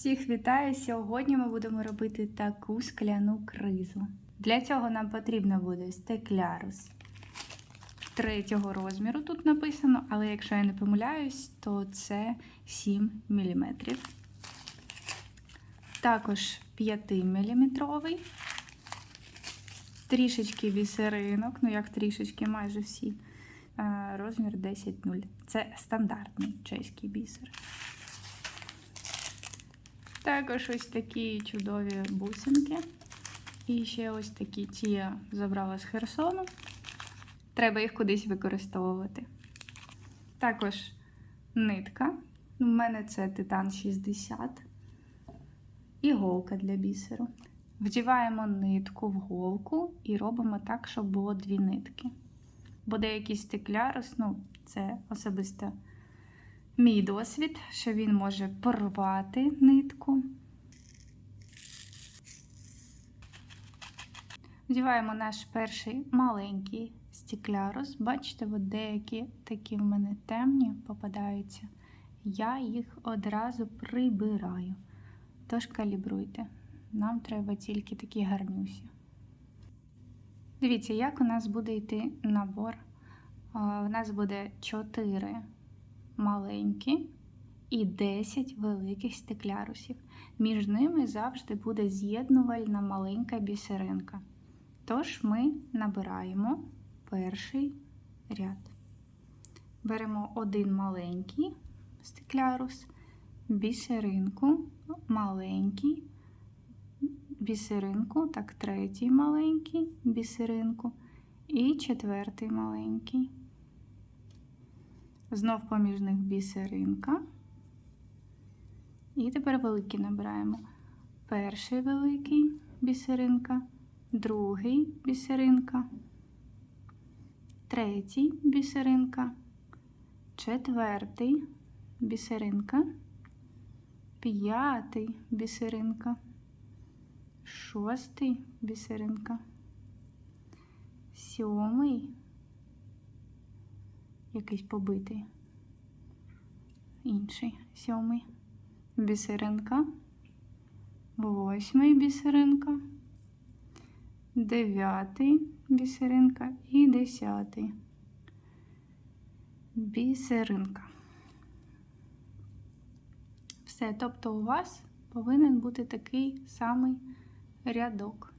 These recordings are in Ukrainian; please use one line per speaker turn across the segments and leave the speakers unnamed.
Всіх вітаю! Сьогодні ми будемо робити таку скляну кризу. Для цього нам потрібно буде стеклярус третього розміру, тут написано, але якщо я не помиляюсь, то це 7 мм. Також 5 мм. Трішечки бісеринок, ну як трішечки, майже всі. Розмір 10,0. Це стандартний чеський бісер. Також ось такі чудові бусинки. І ще ось такі ті я забрала з Херсону. Треба їх кудись використовувати. Також нитка. У мене це Титан 60. Іголка для бісеру. Вдіваємо нитку в голку і робимо так, щоб було дві нитки. Бо деякий стеклярус, ну, це особисто мій досвід, що він може порвати нитку. Вдіваємо наш перший маленький стеклярус. Бачите, от деякі такі в мене темні попадаються. Я їх одразу прибираю. Тож калібруйте. Нам треба тільки такі гарнюсі. Дивіться, як у нас буде йти набор. У нас буде 4 маленькі і 10 великих стеклярусів. Між ними завжди буде з'єднувальна маленька бісеринка. Тож ми набираємо перший ряд. Беремо один маленький стеклярус, бісеринку, маленький, бісеринку, так, третій маленький бісеринку і четвертий маленький. Знов поміж них бісеринка. І тепер великі набираємо. Перший великий бісеринка, другий бісеринка, третій бісеринка, четвертий бісеринка, п'ятий бісеринка, шостий бісеринка, сьомий якийсь побитий. Інший сьомий бісеринка, восьмий бісеринка, дев'ятий бісеринка і десятий бісеринка. Все, тобто у вас повинен бути такий самий рядок.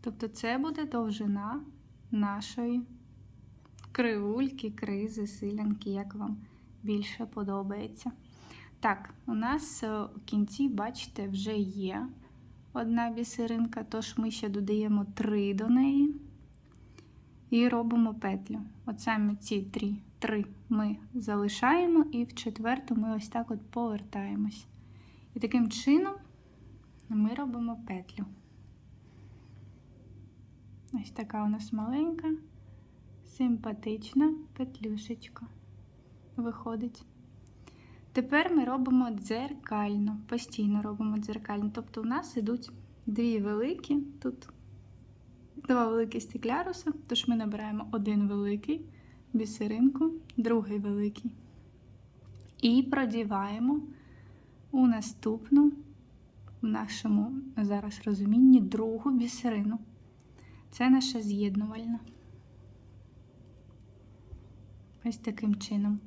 Тобто це буде довжина нашої кривульки, кризи, силянки, як вам більше подобається. Так, у нас у кінці, бачите, вже є одна бісеринка, тож ми ще додаємо три до неї і робимо петлю. От саме ці три, три ми залишаємо, і в четверту ми ось так от повертаємось. І таким чином ми робимо петлю. Ось така у нас маленька симпатична петлюшечка виходить. Тепер ми робимо дзеркально, постійно робимо дзеркально. Тобто у нас ідуть дві великі, тут два великі стекляруси, тож ми набираємо один великий бісеринку, другий великий. І продіваємо у наступну, в нашому зараз розумінні, другу бісерину. Це наша з'єднувальна. Ось таким чином.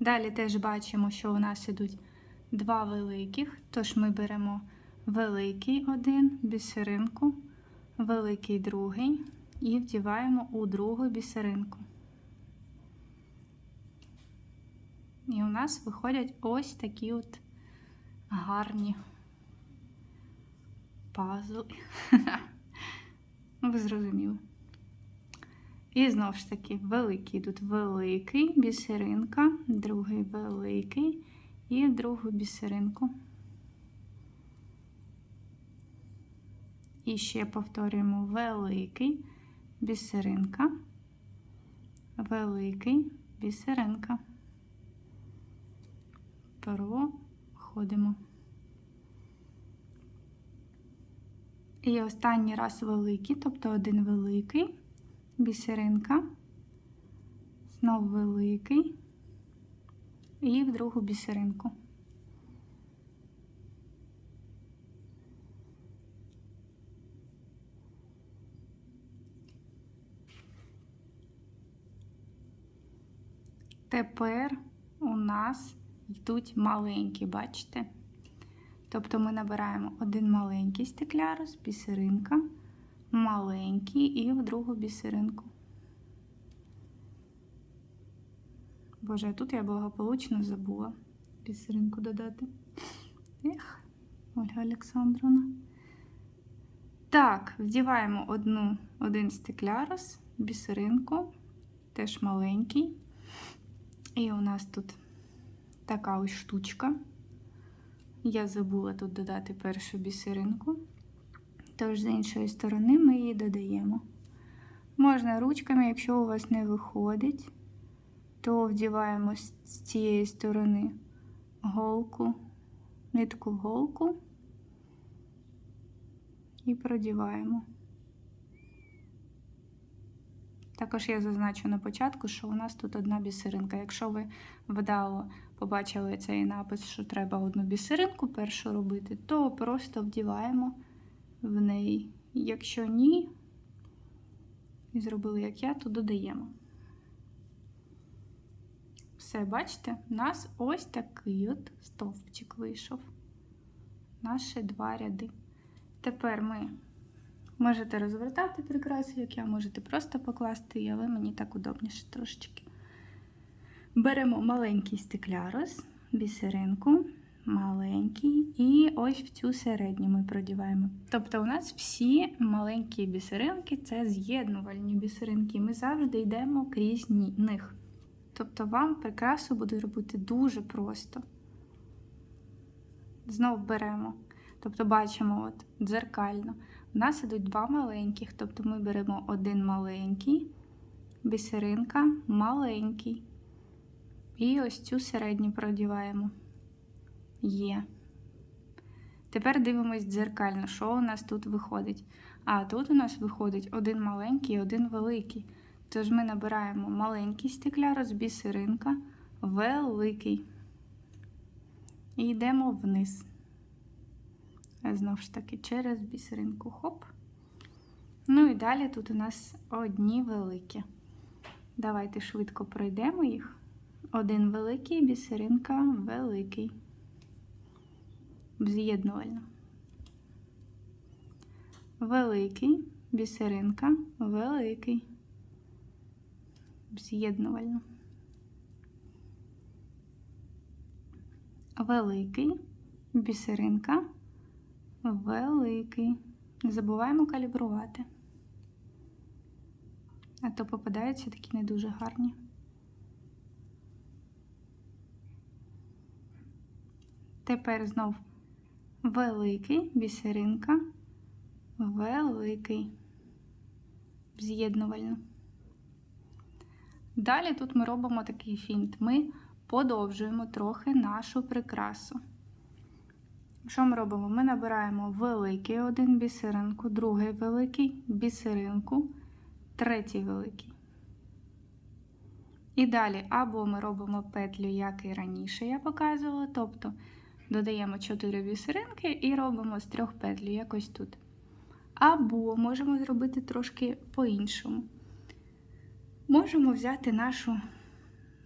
Далі теж бачимо, що у нас ідуть два великих, тож ми беремо великий один бісеринку, великий другий і вдіваємо у другу бісеринку. І у нас виходять ось такі от гарні пазли. Ви зрозуміли. І знову ж таки, великий тут великий бісеринка, другий великий і другу бісеринку. І ще повторюємо великий бісеринка, великий бісеринка. Проходимо. І останній раз великий, тобто один великий бісеринка, знову великий і в другу бісеринку. Тепер у нас йдуть маленькі, бачите? Тобто ми набираємо один маленький стекляр з бісеринка маленький і в другу бісеринку. Боже, тут я благополучно забула бісеринку додати. Ех, Ольга Олександровна. Так, вдіваємо одну, один стеклярус, бісеринку, теж маленький. І у нас тут така ось штучка. Я забула тут додати першу бісеринку. Тож, з іншої сторони, ми її додаємо. Можна ручками, якщо у вас не виходить, то вдіваємо з цієї сторони голку, нитку в голку і продіваємо. Також я зазначу на початку, що у нас тут одна бісеринка. Якщо ви вдало побачили цей напис, що треба одну бісеринку першу робити, то просто вдіваємо в неї. Якщо ні, і зробили як я, то додаємо. Все, бачите, у нас ось такий от стовпчик вийшов. Наші два ряди. Тепер ми можете розвертати прикраси, як я, можете просто покласти, її, але мені так удобніше трошечки. Беремо маленький стеклярус, бісеринку, маленький, і ось в цю середню ми продіваємо. Тобто, у нас всі маленькі бісеринки це з'єднувальні бісеринки. Ми завжди йдемо крізь них. Тобто, вам прикрасу буде робити дуже просто. Знов беремо. Тобто, бачимо, от, дзеркально. У нас ідуть два маленьких, тобто ми беремо один маленький, бісеринка, маленький. І ось цю середню продіваємо. Є. Тепер дивимось дзеркально, що у нас тут виходить. А тут у нас виходить один маленький і один великий. Тож ми набираємо маленький стеклярус, бісеринка, великий. І йдемо вниз. Знову ж таки, через бісеринку хоп. Ну і далі тут у нас одні великі. Давайте швидко пройдемо їх. Один великий, бісеринка великий. З'єднувально. Великий, бісеринка великий. З'єднувально. Великий, бісеринка великий. Не забуваємо калібрувати. А то попадаються такі не дуже гарні. Тепер знов великий, бісеринка, великий, з'єднувально. Далі тут ми робимо такий фінт. Ми подовжуємо трохи нашу прикрасу. Що ми робимо? Ми набираємо великий один бісеринку, другий великий бісеринку, третій великий. І далі або ми робимо петлю, як і раніше я показувала, тобто додаємо 4 бісеринки і робимо з трьох петлі, якось тут. Або можемо зробити трошки по-іншому. Можемо взяти нашу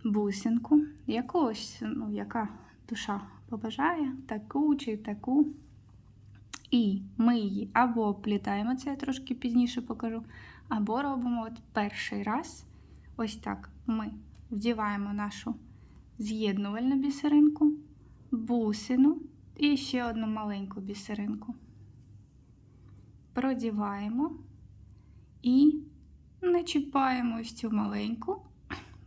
бусинку, якогось, ну, яка душа побажає, таку чи таку. І ми її або оплітаємо, це я трошки пізніше покажу, або робимо от перший раз. Ось так ми вдіваємо нашу з'єднувальну бісеринку, бусину і ще одну маленьку бісеринку. Продіваємо і начіпаємо ось цю маленьку,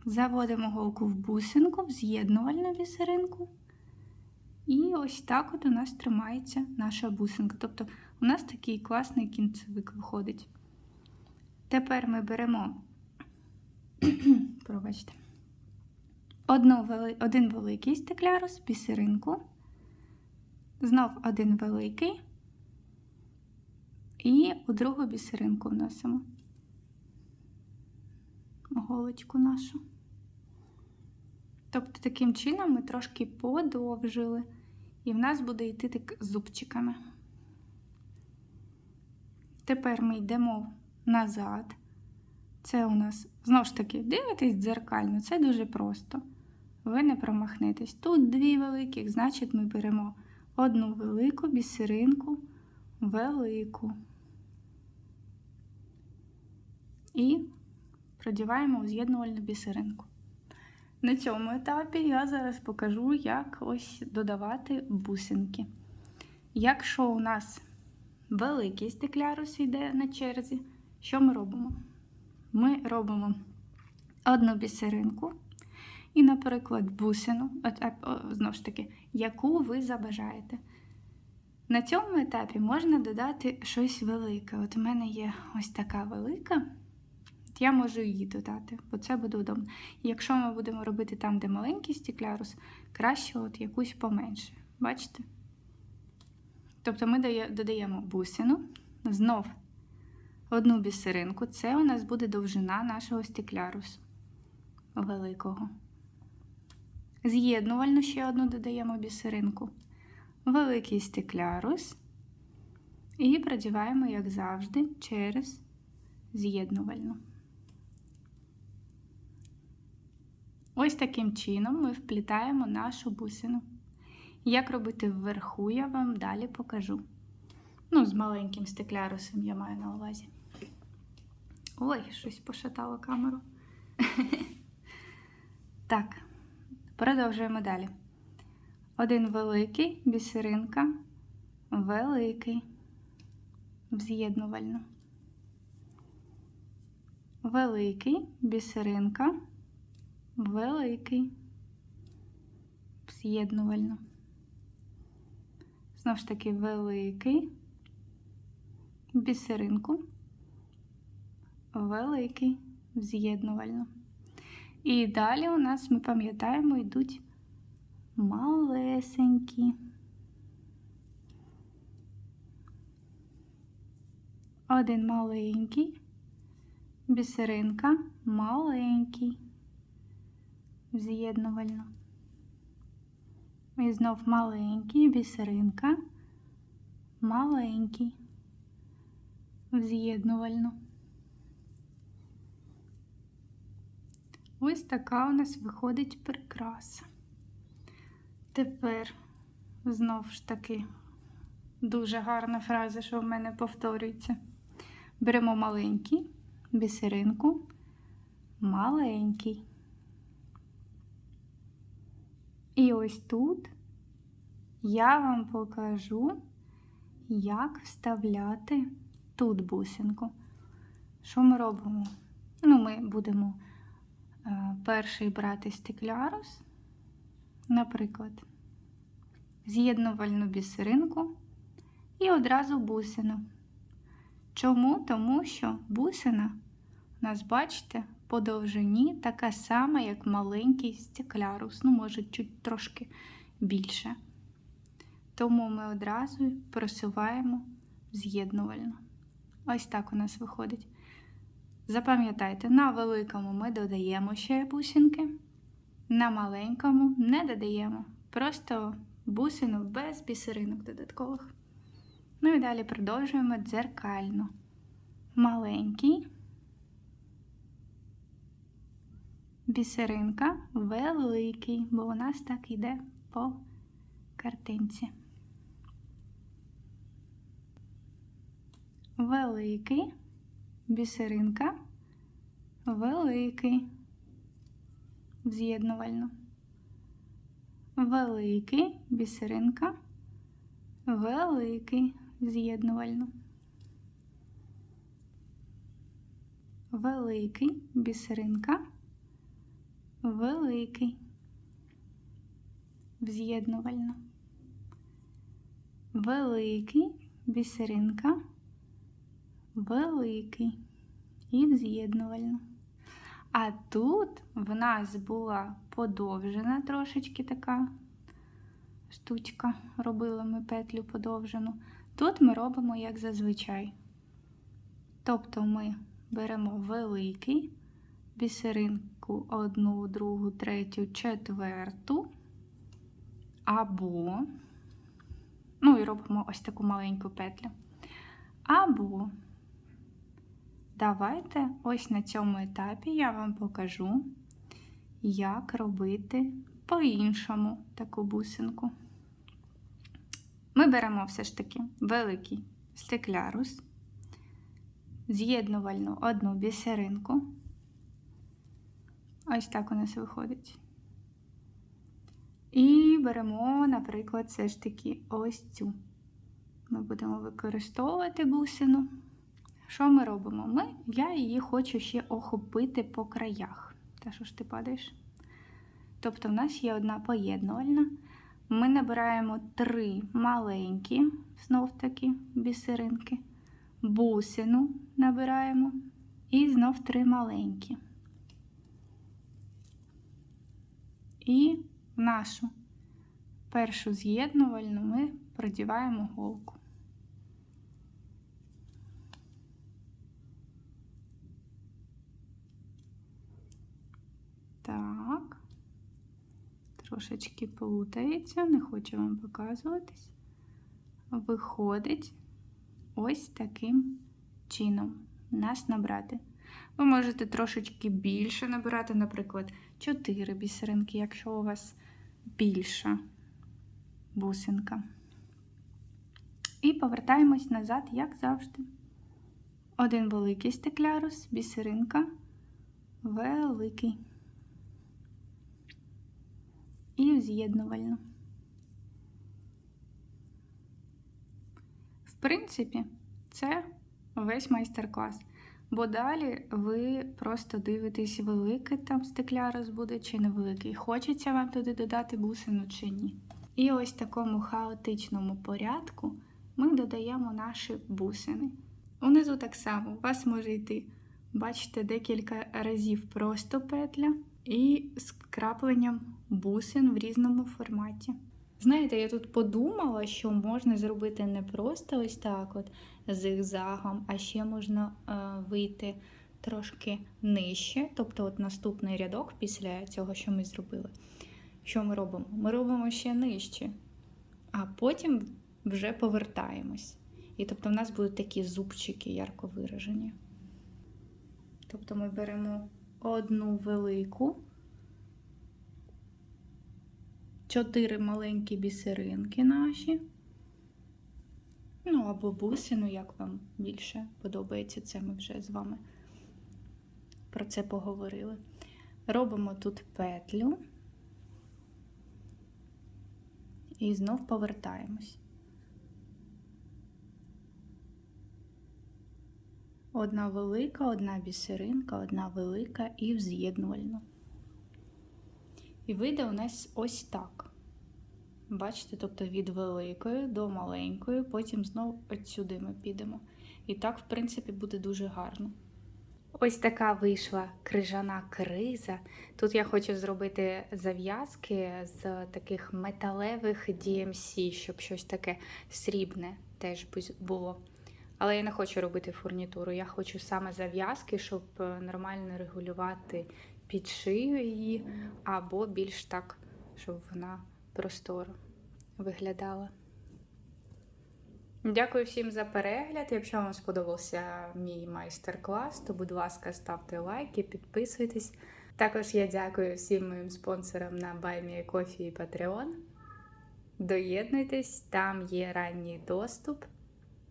заводимо голку в бусинку, в з'єднувальну бісеринку. І ось так от у нас тримається наша бусинка. Тобто у нас такий класний кінцевик виходить. Тепер ми беремо, пробачте, одну, один великий стеклярус, бісеринку, знов один великий, і у другу бісеринку вносимо голочку нашу. Тобто, таким чином ми трошки подовжили. І в нас буде йти так зубчиками. Тепер ми йдемо назад. Це у нас, знову ж таки, дивитесь дзеркально, це дуже просто. Ви не промахнетесь. Тут дві великих, значить ми беремо одну велику бісеринку, велику. І продіваємо у з'єднувальну бісеринку. На цьому етапі я зараз покажу, як ось додавати бусинки. Якщо у нас великий стеклярус йде на черзі, що ми робимо? Ми робимо одну бісеринку і, наприклад, бусину, от, е, знову ж таки, яку ви забажаєте. На цьому етапі можна додати щось велике. От у мене є ось така велика. Я можу її додати, бо це буде удобно. Якщо ми будемо робити там, де маленький стеклярус, краще от якусь поменше. Бачите? Тобто ми додаємо бусину, знов одну бісеринку. Це у нас буде довжина нашого стеклярусу великого. З'єднувальну ще одну додаємо бісеринку. Великий стеклярус. І продіваємо, як завжди, через з'єднувальну. Ось таким чином ми вплітаємо нашу бусину. Як робити вверху, я вам далі покажу. Ну, з маленьким стеклярусом я маю на увазі. Ой, щось пошатало камеру. Так, продовжуємо далі. Один великий, бісеринка, великий, з'єднувально. Великий, бісеринка, великий, з'єднувально. Знову ж таки, великий, бісеринку, великий, з'єднувально. І далі у нас, ми пам'ятаємо, йдуть малесенькі. Один маленький, бісеринка, маленький, з'єднувально. І знов маленький, бісеринка, маленький, з'єднувально. Ось така у нас виходить прикраса. Тепер знов ж таки дуже гарна фраза, що в мене повторюється. Беремо маленький, бісеринку, маленький. І ось тут я вам покажу, як вставляти тут бусинку. Що ми робимо? Ну, ми будемо перший брати стеклярус, наприклад, з'єднувальну бісеринку і одразу бусину. Чому? Тому що бусина у нас, бачите, по довжині така сама, як маленький стеклярус, ну, може, чуть трошки більше. Тому ми одразу просуваємо з'єднувально. Ось так у нас виходить. Запам'ятайте, на великому ми додаємо ще бусинки, на маленькому не додаємо. Просто бусину без бісеринок додаткових. Ну і далі продовжуємо дзеркально. Маленький, бісеринка, великий, бо у нас так йде по картинці. Великий, бісеринка, великий, з'єднувально. Великий, бісеринка, великий, з'єднувально. Великий, бісеринка, великий, з'єднувально. Великий, бісеринка, великий і з'єднувально. А тут в нас була подовжена трошечки така штучка, робили ми петлю подовжену. Тут ми робимо як зазвичай. Тобто ми беремо великий, бісеринку одну, другу, третю, четверту, або, ну і робимо ось таку маленьку петлю. Або давайте ось на цьому етапі я вам покажу, як робити по-іншому таку бусинку. Ми беремо все ж таки великий стеклярус, з'єднувальну одну бісеринку. Ось так у нас виходить. І беремо, наприклад, все ж таки ось цю. Ми будемо використовувати бусину. Що ми робимо? Ми, Я її хочу ще охопити по краях. Та що ж ти падаєш? Тобто, в нас є одна поєднувальна. Ми набираємо три маленькі, знов таки, бісеринки, бусину набираємо і знов три маленькі. І нашу першу з'єднувальну ми продіваємо голку. Так, трошечки плутається, не хочу вам показуватись. Виходить ось таким чином нас набрати. Ви можете трошечки більше набирати, наприклад, 4 бісеринки, якщо у вас більша бусинка. І повертаємось назад, як завжди. Один великий стеклярус, бісеринка, великий. І з'єднувально. В принципі, це весь майстер-клас. Бо далі ви просто дивитесь, великий там стеклярус буде чи невеликий. Хочеться вам туди додати бусину чи ні. І ось такому хаотичному порядку ми додаємо наші бусини. Унизу так само у вас може йти, бачите, декілька разів просто петля і з крапленням бусин в різному форматі. Знаєте, я тут подумала, що можна зробити не просто ось так, от зигзагом, а ще можна е, вийти трошки нижче, тобто от наступний рядок після цього, що ми зробили. Що ми робимо? Ми робимо ще нижче, а потім вже повертаємось. І тобто в нас будуть такі зубчики ярко виражені. Тобто ми беремо одну велику, чотири маленькі бісеринки наші. Ну, або бусину, як вам більше подобається, це ми вже з вами про це поговорили. Робимо тут петлю і знов повертаємось. Одна велика, одна бісеринка, одна велика і вз'єднувальна. І вийде у нас ось так. Бачите, тобто від великої до маленької, потім знову отсюди ми підемо. І так, в принципі, буде дуже гарно. Ось така вийшла крижана криза. Тут я хочу зробити зав'язки з таких металевих DMC, щоб щось таке срібне теж було. Але я не хочу робити фурнітуру. Я хочу саме зав'язки, щоб нормально регулювати під шию її, або більш так, щоб вона просторо виглядала. Дякую всім за перегляд. Якщо вам сподобався мій майстер-клас, то, будь ласка, ставте лайки, підписуйтесь. Також я дякую всім моїм спонсорам на BuyMeCoffee і Patreon. Доєднуйтесь, там є ранній доступ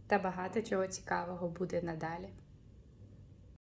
та багато чого цікавого буде надалі.